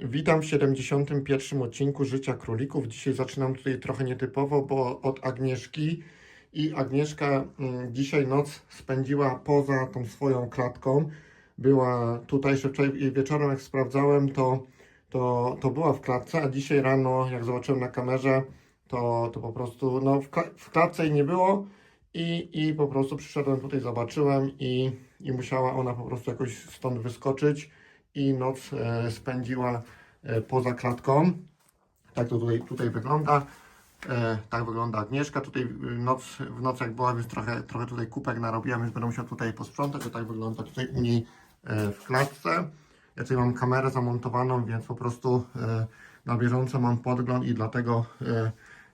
Witam w 71. odcinku Życia Królików. Dzisiaj zaczynam tutaj trochę nietypowo, bo od Agnieszki. I Agnieszka mm, dzisiaj noc spędziła poza tą swoją klatką. Była tutaj, jeszcze wczoraj wieczorem jak sprawdzałem, to, to, to była w klatce, a dzisiaj rano, jak zobaczyłem na kamerze, to, to po prostu no, w, w klatce jej nie było. I, I po prostu przyszedłem tutaj, zobaczyłem i, i musiała ona po prostu jakoś stąd wyskoczyć i noc e, spędziła e, poza klatką. Tak to tutaj, tutaj wygląda. E, tak wygląda Agnieszka. Tutaj noc, w jak była, więc trochę, trochę tutaj kupek narobiłem, więc będę musiał tutaj posprzątać. To tak wygląda tutaj u niej w klatce. Ja tutaj mam kamerę zamontowaną, więc po prostu na bieżąco mam podgląd i dlatego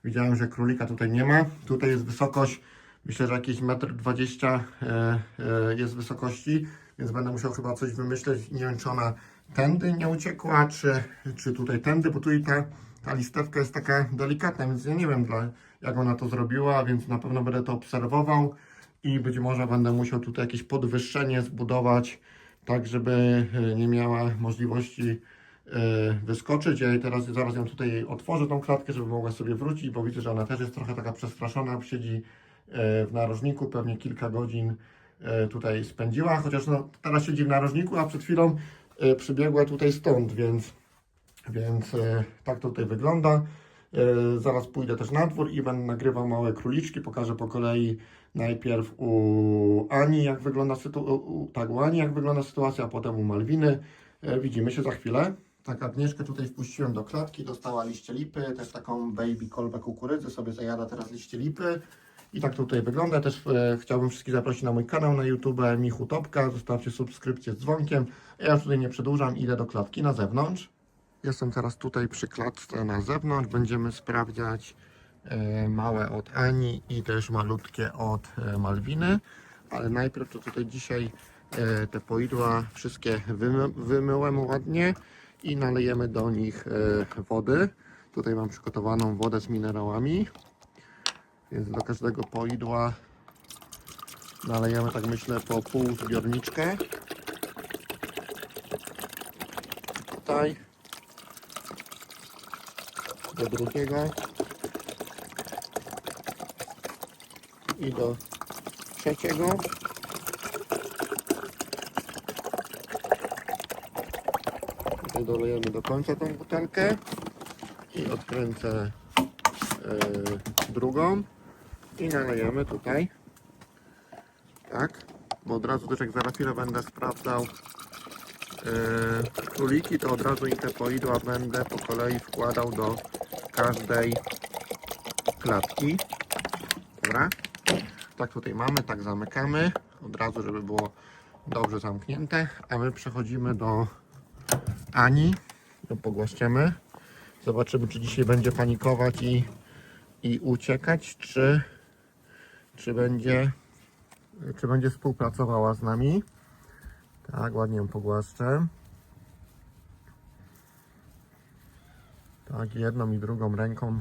widziałem, że królika tutaj nie ma. Tutaj jest wysokość, myślę, że jakieś 1,20 m jest wysokości, więc będę musiał chyba coś wymyśleć. Nie wiem, czy ona tędy nie uciekła, czy, czy tutaj tędy, bo tutaj ta, ta listewka jest taka delikatna, więc ja nie wiem, dla, jak ona to zrobiła, więc na pewno będę to obserwował i być może będę musiał tutaj jakieś podwyższenie zbudować, tak żeby e, nie miała możliwości e, wyskoczyć. Ja teraz zaraz ją tutaj otworzę tą klatkę, żeby mogła sobie wrócić, bo widzę, że ona też jest trochę taka przestraszona, siedzi e, w narożniku, pewnie kilka godzin tutaj spędziła, chociaż no, teraz siedzi w narożniku, a przed chwilą e, przybiegła tutaj stąd, więc, więc e, tak to tutaj wygląda. E, Zaraz pójdę też na dwór i będę nagrywał małe króliczki. Pokażę po kolei najpierw u Ani, jak wygląda sytuacja, tak, u Ani, jak wygląda sytuacja, a potem u Malwiny. E, Widzimy się za chwilę. Tak, Agnieszkę tutaj wpuściłem do klatki, dostała liście lipy, też taką baby kolbę kukurydzy, sobie zajada teraz liście lipy. I tak to tutaj wygląda. Też e, chciałbym wszystkich zaprosić na mój kanał na YouTube Michu Topka. Zostawcie subskrypcję z dzwonkiem. Ja tutaj nie przedłużam, idę do klatki na zewnątrz. Jestem teraz tutaj przy klatce na zewnątrz. Będziemy sprawdzać e, małe od Ani i też malutkie od e, Malwiny. Ale najpierw to tutaj dzisiaj e, te poidła wszystkie wymy, wymyłem ładnie i nalejemy do nich e, wody. Tutaj mam przygotowaną wodę z minerałami. Więc do każdego poidła nalejemy, tak myślę, po pół zbiorniczkę. Tutaj. Do drugiego. I do trzeciego. Dolejemy do końca tą butelkę. I odkręcę e, drugą i nalejemy tutaj. Tak, bo od razu też jak zaraz chwilę będę sprawdzał yy, króliki, to od razu i te poidła będę po kolei wkładał do każdej klatki. Dobra. Tak tutaj mamy, tak zamykamy. Od razu, żeby było dobrze zamknięte. A my przechodzimy do Ani. Ją pogłaszczemy. Zobaczymy, czy dzisiaj będzie panikować i, i uciekać, czy, czy będzie czy będzie współpracowała z nami. Tak, ładnie ją pogłaszczę. Tak, jedną i drugą ręką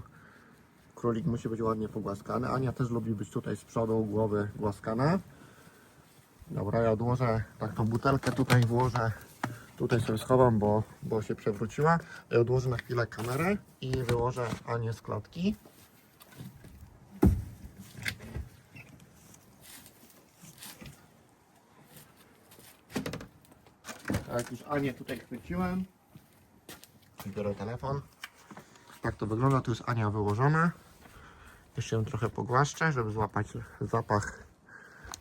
królik musi być ładnie pogłaskany. Ania też lubi być tutaj z przodu głowy głaskana. Dobra, ja odłożę tak tą butelkę tutaj włożę. Tutaj sobie schowam, bo, bo się przewróciła. Ja odłożę na chwilę kamerę i wyłożę Anię z klatki. Tak, już Anię tutaj chwyciłem. Biorę telefon. Tak to wygląda. Tu jest Ania wyłożona. Jeszcze ją trochę pogłaszczę, żeby złapać zapach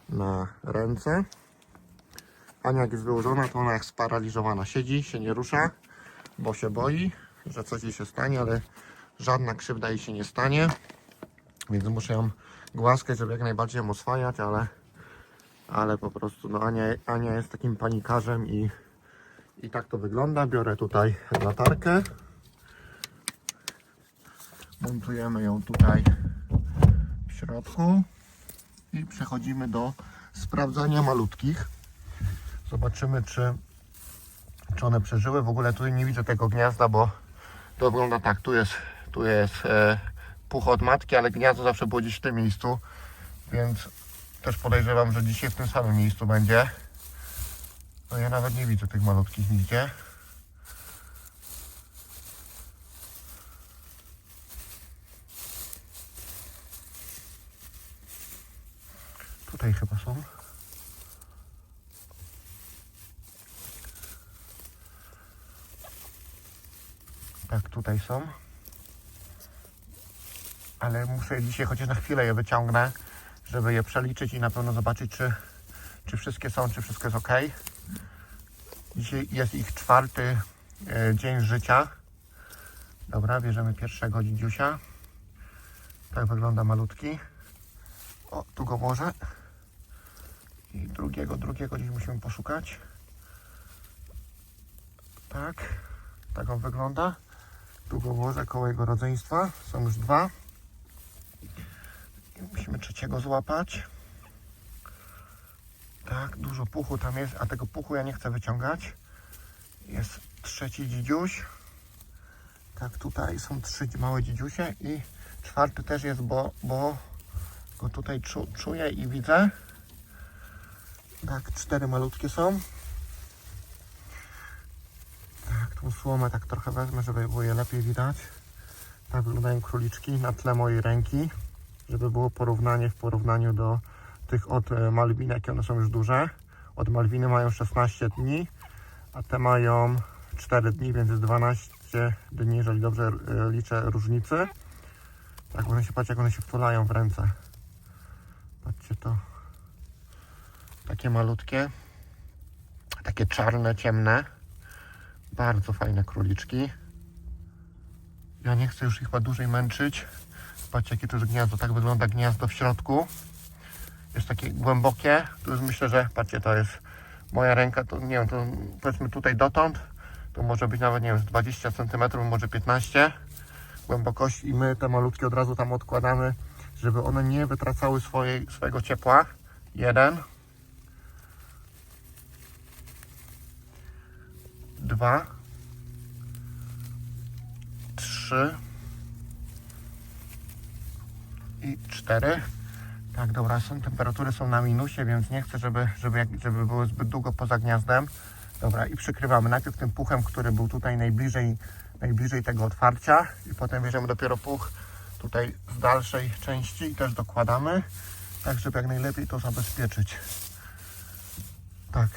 na ręce. Ania jak jest wyłożona, to ona jak sparaliżowana siedzi, się nie rusza, bo się boi, że coś jej się stanie, ale żadna krzywda jej się nie stanie. Więc muszę ją głaskać, żeby jak najbardziej ją oswajać, ale, ale po prostu no Ania, Ania jest takim panikarzem i, i tak to wygląda. Biorę tutaj latarkę. Montujemy ją tutaj w środku i przechodzimy do sprawdzania malutkich. Zobaczymy, czy, czy one przeżyły. W ogóle tu nie widzę tego gniazda, bo to wygląda tak. Tu jest, tu jest e, puch od matki, ale gniazdo zawsze było gdzieś w tym miejscu, więc też podejrzewam, że dzisiaj w tym samym miejscu będzie. No ja nawet nie widzę tych malutkich nigdzie. Tutaj chyba są. Tak, tutaj są. Ale muszę dzisiaj chociaż na chwilę je wyciągnę, żeby je przeliczyć i na pewno zobaczyć, czy, czy wszystkie są, czy wszystko jest ok. Dzisiaj jest ich czwarty e, dzień życia. Dobra, bierzemy pierwszego dzidziusia. Tak wygląda malutki. O, tu go włożę. I drugiego, drugiego gdzieś musimy poszukać. Tak, tak on wygląda. Tu go włożę koło jego rodzeństwa. Są już dwa. I musimy trzeciego złapać. Tak, dużo puchu tam jest, a tego puchu ja nie chcę wyciągać. Jest trzeci dzidziuś. Tak, tutaj są trzy małe dzidziusie i czwarty też jest, bo, bo go tutaj czu, czuję i widzę. Tak, cztery malutkie są. Tak, tą słomę tak trochę wezmę, żeby było je lepiej widać. Tak wyglądają króliczki na tle mojej ręki, żeby było porównanie w porównaniu do tych od e, jakie one są już duże. Od Malwiny mają 16 dni, a te mają 4 dni, więc jest 12 dni, jeżeli dobrze e, liczę różnicy. Tak, one się, patrzcie jak one się wtulają w ręce. Patrzcie to. Takie malutkie. Takie czarne, ciemne. Bardzo fajne króliczki. Ja nie chcę już ich chyba dłużej męczyć. Patrzcie jakie to jest gniazdo. Tak wygląda gniazdo w środku. Jest takie głębokie. Tu już myślę, że patrzcie, to jest moja ręka. To nie wiem, to powiedzmy tutaj dotąd. To może być nawet, nie wiem, z 20 cm, może 15 głębokości i my te malutkie od razu tam odkładamy, żeby one nie wytracały swojej, swojego ciepła. Jeden. Dwa. Trzy. I cztery. Tak, dobra, są, temperatury są na minusie, więc nie chcę, żeby, żeby, żeby były zbyt długo poza gniazdem. Dobra, i przykrywamy najpierw tym puchem, który był tutaj najbliżej, najbliżej tego otwarcia i potem bierzemy dopiero puch tutaj z dalszej części i też dokładamy, tak żeby jak najlepiej to zabezpieczyć. Tak,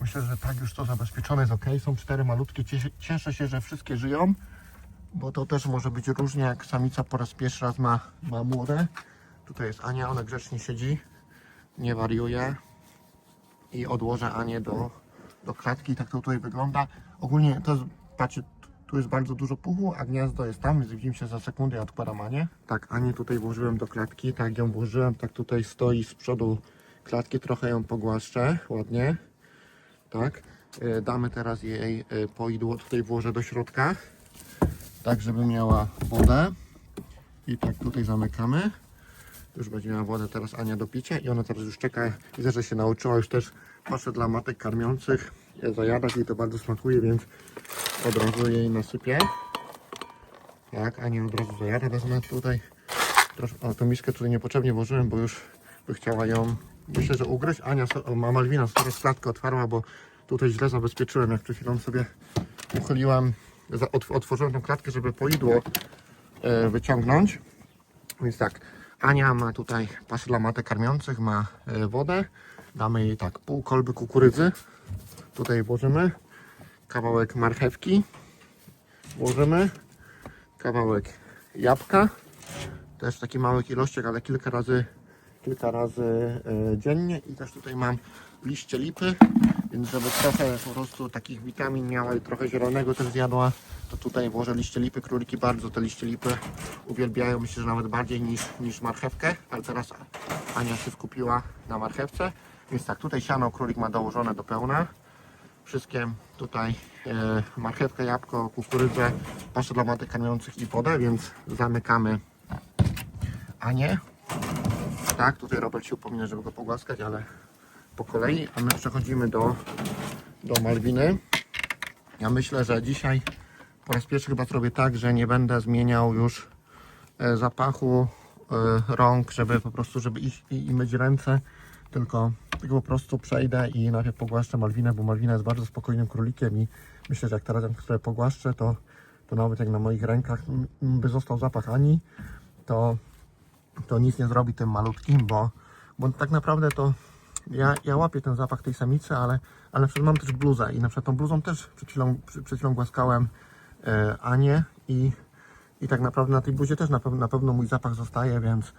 myślę, że tak już to zabezpieczone jest ok. Są cztery malutkie, cieszę się, że wszystkie żyją, bo to też może być różnie, jak samica po raz pierwszy raz ma, ma młode. Tutaj jest Ania, ona grzecznie siedzi, nie wariuje i odłożę Anię do, do klatki. Tak to tutaj wygląda. Ogólnie to jest, patrzcie, tu jest bardzo dużo puchu, a gniazdo jest tam, więc widzimy się za sekundę, ja odkładam Anię. Tak, Anię tutaj włożyłem do klatki, tak ją włożyłem, tak tutaj stoi z przodu klatki, trochę ją pogłaszczę, ładnie. Tak, E, damy teraz jej e, poidło, tutaj włożę do środka, tak żeby miała wodę. I tak tutaj zamykamy. Już będzie miała wodę teraz Ania do picia i ona teraz już czeka. Widzę, że się nauczyła już też paszę dla matek karmiących zajadać. Jej to bardzo smakuje, więc od razu jej nasypię. Tak, Ania od razu zajada. Wezmę tutaj troszkę, o tą miskę tutaj niepotrzebnie włożyłem, bo już by chciała ją, myślę, że ugryźć. Ania, ma Malwina teraz klatkę otwarła, bo tutaj źle zabezpieczyłem, jak przed chwilą sobie uchyliłem, otworzyłem tą klatkę, żeby poidło e, wyciągnąć. Więc tak, Ania ma tutaj pas dla matek karmiących, ma e, wodę. Damy jej tak pół kolby kukurydzy. Tutaj włożymy. Kawałek marchewki. Włożymy. Kawałek jabłka. Też w takich małych ilościach, ale kilka razy, kilka razy e, dziennie. I też tutaj mam liście lipy. Więc żeby trochę po prostu takich witamin miała i trochę zielonego też zjadła, to tutaj włożę liście lipy. Króliki bardzo te liście lipy uwielbiają, myślę, że nawet bardziej niż, niż marchewkę, ale teraz Ania się skupiła na marchewce. Więc tak, tutaj siano królik ma dołożone do pełna. Wszystkie tutaj e, marchewkę, jabłko, kukurydzę, paszę dla matek karmiących i wodę, więc zamykamy Anię. Tak, tutaj Robert się upomina, żeby go pogłaskać, ale po kolei, a my przechodzimy do, do Malwiny. Ja myślę, że dzisiaj po raz pierwszy chyba zrobię tak, że nie będę zmieniał już e, zapachu e, rąk, żeby po prostu, żeby iść i, i myć ręce, tylko, tylko po prostu przejdę i najpierw pogłaszczę Malwinę, bo Malwina jest bardzo spokojnym królikiem i myślę, że jak teraz ją sobie pogłaszczę, to, to nawet jak na moich rękach by został zapach Ani, to, to nic nie zrobi tym malutkim, bo bo tak naprawdę to ja, ja łapię ten zapach tej samicy, ale, ale na przykład mam też bluzę i na przykład tą bluzą też przed chwilą, przed chwilą głaskałem e, Anię i, i tak naprawdę na tej bluzie też na, pew- na pewno mój zapach zostaje, więc,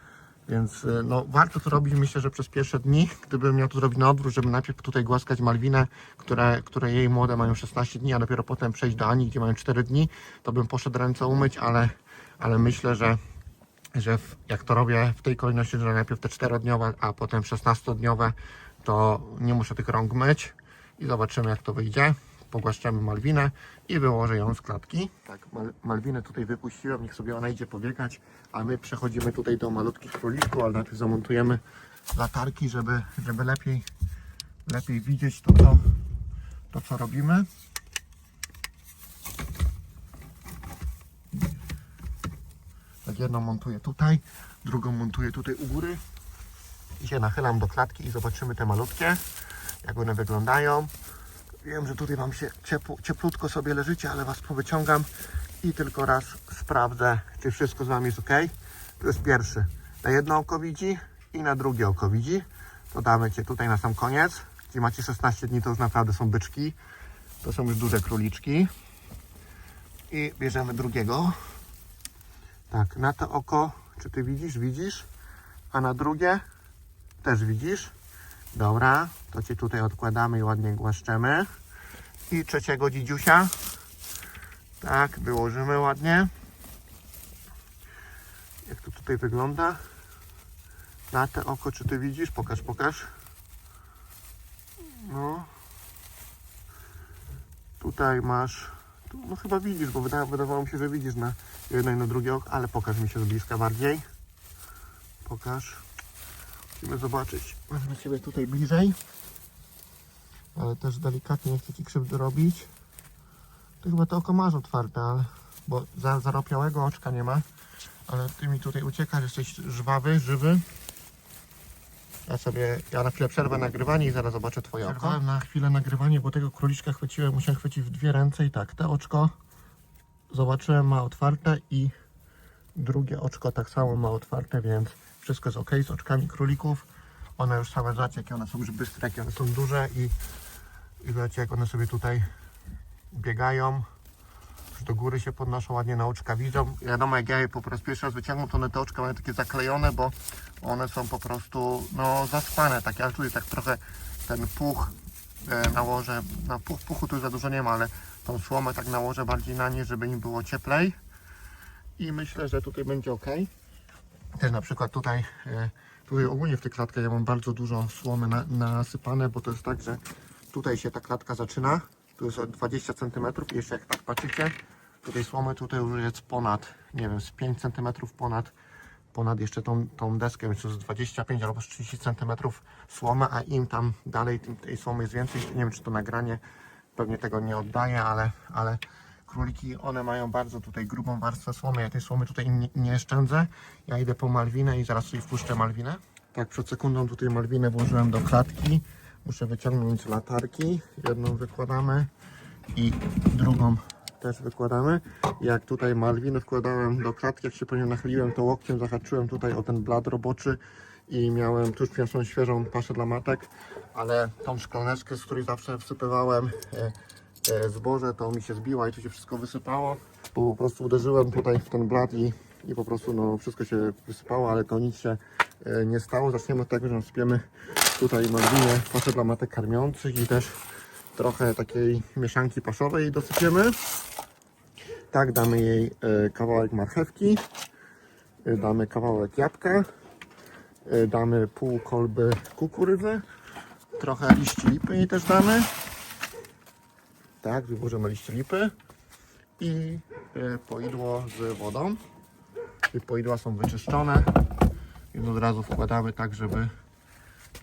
więc e, no, warto to robić. Myślę, że przez pierwsze dni, gdybym miał to zrobić na odwrót, żeby najpierw tutaj głaskać Malwinę, które, które jej młode mają 16 dni, a dopiero potem przejść do Ani, gdzie mają 4 dni, to bym poszedł ręce umyć, ale, ale myślę, że że w, jak to robię w tej kolejności, że najpierw te 4-dniowe, a potem 16-dniowe, to nie muszę tych rąk myć i zobaczymy jak to wyjdzie. Pogłaszczamy Malwinę i wyłożę ją z klatki. Tak, Mal Malwinę tutaj wypuściłem, niech sobie ona idzie pobiegać, a my przechodzimy tutaj do malutkich króliczków, ale najpierw zamontujemy latarki, żeby, żeby lepiej, lepiej widzieć to to, co robimy. Tak jedną montuję tutaj, drugą montuję tutaj u góry i się nachylam do klatki i zobaczymy te malutkie, jak one wyglądają. Wiem, że tutaj Wam się ciepło, cieplutko sobie leżycie, ale Was powyciągam i tylko raz sprawdzę, czy wszystko z Wami jest ok. To jest pierwszy. Na jedno oko widzi i na drugie oko widzi. To damy Cię tutaj na sam koniec. Gdzie macie 16 dni, to już naprawdę są byczki. To są już duże króliczki. I bierzemy drugiego. Tak, na to oko, czy ty widzisz? Widzisz? A na drugie też widzisz? Dobra, to cię tutaj odkładamy i ładnie głaszczemy. I trzeciego dzidziusia. Tak, wyłożymy ładnie. Jak to tutaj wygląda? Na te oko, czy ty widzisz? Pokaż, pokaż. No. Tutaj masz no chyba widzisz, bo wyda, wydawało mi się, że widzisz na jedno i na drugie oko, ale pokaż mi się z bliska bardziej. Pokaż. Musimy zobaczyć. Wezmę Ciebie tutaj bliżej. Ale też delikatnie nie chcę Ci krzywdy robić. Ty chyba to oko masz otwarte, ale... Bo za, zaropiałego oczka nie ma. Ale Ty mi tutaj uciekasz, jesteś żwawy, żywy. Ja sobie, ja na chwilę przerwę nagrywanie i zaraz zobaczę Twoje oko. Przerwałem na chwilę nagrywanie, bo tego króliczka chwyciłem, musiałem chwycić w dwie ręce i tak, te oczko zobaczyłem ma otwarte i drugie oczko tak samo ma otwarte, więc wszystko jest ok z oczkami królików. One już same zobaczcie, jakie one są już bystre, jakie one są duże i, i jak one sobie tutaj biegają. Do góry się podnoszą, ładnie na oczka widzą. Wiadomo, jak ja je po raz pierwszy raz wyciągam, to one te oczka mają takie zaklejone, bo one są po prostu no, zaspane, ale tu jest tak trochę ten puch e, nałożę, no puch, puchu tu za dużo nie ma, ale tą słomę tak nałożę bardziej na nie, żeby im było cieplej i myślę, że tutaj będzie ok. Też na przykład tutaj, e, tutaj ogólnie w tej klatce ja mam bardzo dużo słomy na, nasypane, bo to jest tak, że tutaj się ta klatka zaczyna, tu jest o 20 cm jeszcze jak tak patrzycie, tutaj słomy tutaj już jest ponad, nie wiem, z 5 cm ponad ponad jeszcze tą, tą deskę, to jest 25 albo 30 cm słomy, a im tam dalej tym, tej słomy jest więcej. Nie wiem, czy to nagranie pewnie tego nie oddaje, ale, ale króliki, one mają bardzo tutaj grubą warstwę słomy. Ja tej słomy tutaj nie, nie szczędzę. Ja idę po Malwinę i zaraz sobie wpuszczę Malwinę. Tak, przed sekundą tutaj Malwinę włożyłem do klatki. Muszę wyciągnąć latarki. Jedną wykładamy i drugą też wykładamy. Jak tutaj Malwinę wkładałem do klatki, jak się po nią nachyliłem, to łokciem zahaczyłem tutaj o ten blat roboczy i miałem, tu już przyniosłem świeżą paszę dla matek, ale tą szklaneczkę, z której zawsze wsypywałem e, e, zboże, to mi się zbiła i tu się wszystko wysypało. Po prostu uderzyłem tutaj w ten blat i, i po prostu no, wszystko się wysypało, ale to nic się e, nie stało. Zaczniemy od tego, że sypiemy tutaj Malwinie paszę dla matek karmiących i też trochę takiej mieszanki paszowej dosypiemy. Tak, damy jej e, kawałek marchewki, e, damy kawałek jabłka, e, damy pół kolby kukurydzy, trochę liści lipy jej też damy. Tak, wyburzymy liście lipy i poidło z wodą. I poidła są wyczyszczone, więc od razu wkładamy tak, żeby,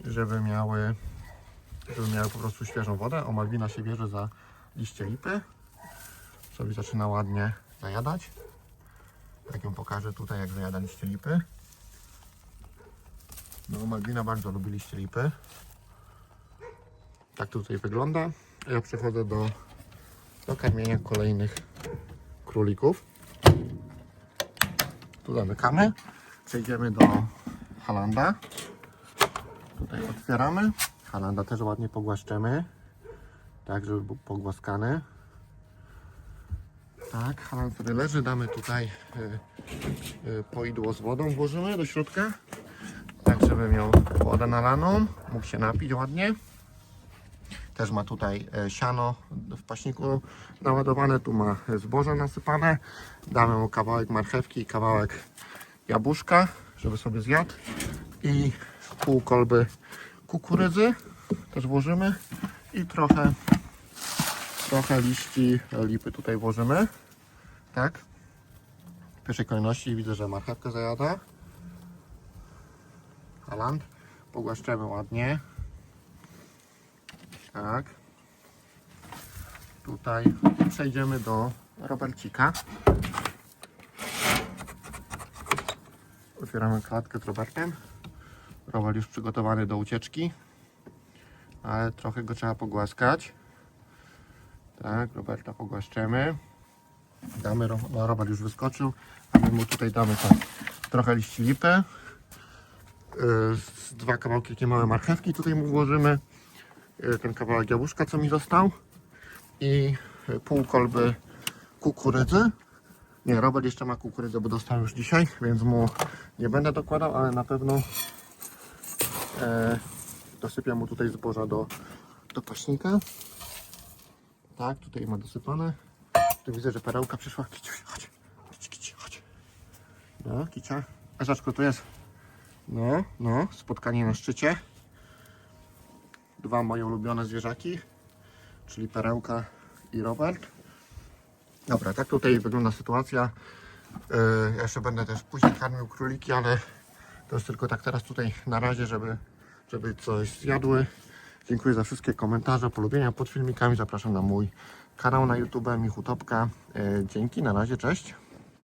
żeby miały żeby miały po prostu świeżą wodę. O, Malwina się bierze za liście lipy. Sobie zaczyna ładnie zajadać. Jak ją pokażę tutaj, jak zajada liście lipy. No, Malwina bardzo lubi liście lipy. Tak to tutaj wygląda. Ja przechodzę do, do karmienia kolejnych królików. Tu zamykamy. Przejdziemy do Halanda. Tutaj otwieramy. Halanda też ładnie pogłaszczemy. Tak, żeby był pogłaskany. Tak, Haland sobie leży. Damy tutaj y, y, poidło z wodą włożymy do środka. Tak, żeby miał wodę nalaną. Mógł się napić ładnie. Też ma tutaj e, siano w paśniku naładowane. Tu ma zboże nasypane. Damy mu kawałek marchewki i kawałek jabłuszka, żeby sobie zjadł. I pół kolby kukurydzy też włożymy. I trochę, trochę liści lipy tutaj włożymy. Tak. W pierwszej kolejności widzę, że marchewkę zajada. Haland. Pogłaszczemy ładnie. Tak. Tutaj przejdziemy do Robercika. Otwieramy klatkę z Robertem. Robert już przygotowany do ucieczki. Ale trochę go trzeba pogłaskać. Tak, Roberta pogłaszczemy. Damy, no Robert już wyskoczył. A my mu tutaj damy tak, trochę liści lipy. Yy, dwa kawałki takie małe marchewki tutaj mu włożymy. Yy, ten kawałek jabłuszka, co mi został. I pół kolby kukurydzy. Nie, Robert jeszcze ma kukurydzę, bo dostał już dzisiaj, więc mu nie będę dokładał, ale na pewno e, dosypię mu tutaj zboża do, do paśnika. Tak, tutaj ma dosypane. Tu widzę, że perełka przyszła. Kiciu, chodź. Chodź, kici, chodź. No, kicia. A zaczko tu jest. No, no, spotkanie na szczycie. Dwa moje ulubione zwierzaki, czyli perełka i Robert. Dobra, tak tutaj wygląda sytuacja. Yy, ja jeszcze będę też później karmił króliki, ale to jest tylko tak teraz tutaj na razie, żeby, żeby coś zjadły. Dziękuję za wszystkie komentarze, polubienia pod filmikami. Zapraszam na mój kanał na YouTube Michu Topka. Yy, dzięki, na razie, cześć.